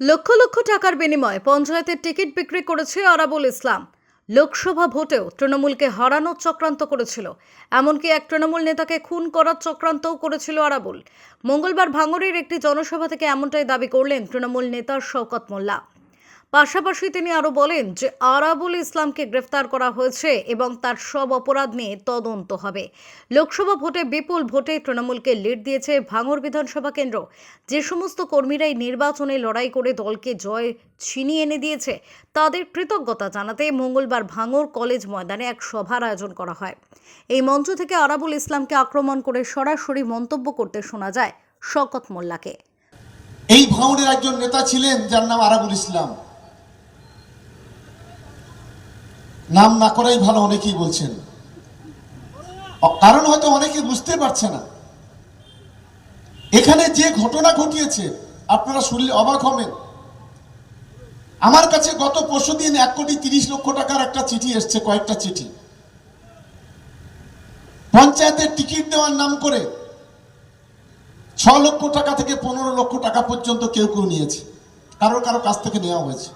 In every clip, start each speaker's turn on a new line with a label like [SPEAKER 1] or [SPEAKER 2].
[SPEAKER 1] লক্ষ লক্ষ টাকার বিনিময়ে পঞ্চায়েতের টিকিট বিক্রি করেছে আরাবুল ইসলাম। লোকসভা ভোটেও তৃণমূলকে হারানোর চক্রান্ত করেছিল। এমনকি এক তৃণমূল নেতাকে খুন করার চক্রান্তও করেছিল আরাবুল। মঙ্গলবার ভাঙড়ের একটি জনসভা থেকে এমনটাই দাবি করলেন তৃণমূল নেতা শওকত মোল্লা। পাশাপাশি তিনি আরও বলেন যে আরাবুল ইসলামকে গ্রেফতার করা হয়েছে এবং তার সব অপরাধ নিয়ে তদন্ত হবে। লোকসভা ভোটে বিপুল ভোটে তৃণমূলকে লিড দিয়েছে ভাঙর বিধানসভা কেন্দ্র। যে সমস্ত কর্মীরাই নির্বাচনে লড়াই করে দলকে জয় ছিনিয়ে এনে দিয়েছে, তাদের কৃতজ্ঞতা জানাতে মঙ্গলবার ভাঙর কলেজ ময়দানে এক সভার আয়োজন করা হয়। এই মঞ্চ থেকে আরাবুল ইসলামকে আক্রমণ করে সরাসরি মন্তব্য করতে শোনা যায় শকত মোল্লাকে।
[SPEAKER 2] এই ভাঙড়ের একজন নেতা ছিলেন, যার নাম আরাবুল ইসলাম। নাম না করাই ভালো, অনেকেই বলছেন। কারণ হয়তো অনেকে বুঝতে পারছে না। এখানে যে ঘটনা ঘটিয়েছে, আপনারা শুনলে অবাক হবেন। আমার কাছে গত পরশু দিন এক কোটি তিরিশ লক্ষ টাকার একটা চিঠি এসছে, কয়েকটা চিঠি। পঞ্চায়েতের টিকিট দেওয়ার নাম করে ছ লক্ষ টাকা থেকে পনেরো লক্ষ টাকা পর্যন্ত কেউ কেউ নিয়েছে। কারও কারও কাছ থেকে নেওয়া হয়েছে।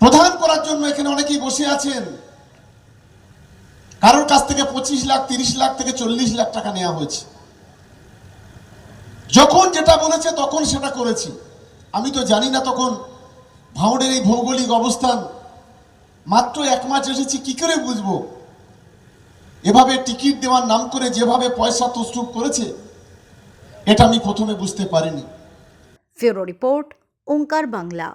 [SPEAKER 2] প্রধান করার জন্য এখানে অনেকেই বসে আছেন। কারোর কাছ থেকে পঁচিশ লাখ, তিরিশ লাখ থেকে চল্লিশ লাখ টাকা নেওয়া হয়েছে। যখন যেটা বলেছে তখন সেটা করেছি। আমি তো জানি না তখন ভাঁড়ের এই ভৌগোলিক অবস্থান। মাত্র এক মাস এসেছি, কি করে বুঝব? এভাবে টিকিট দেওয়ার নাম করে যেভাবে পয়সা তসরুপ করেছে, এটা আমি প্রথমে বুঝতে পারিনি।
[SPEAKER 1] রিপোর্ট, ওঙ্কার বাংলা।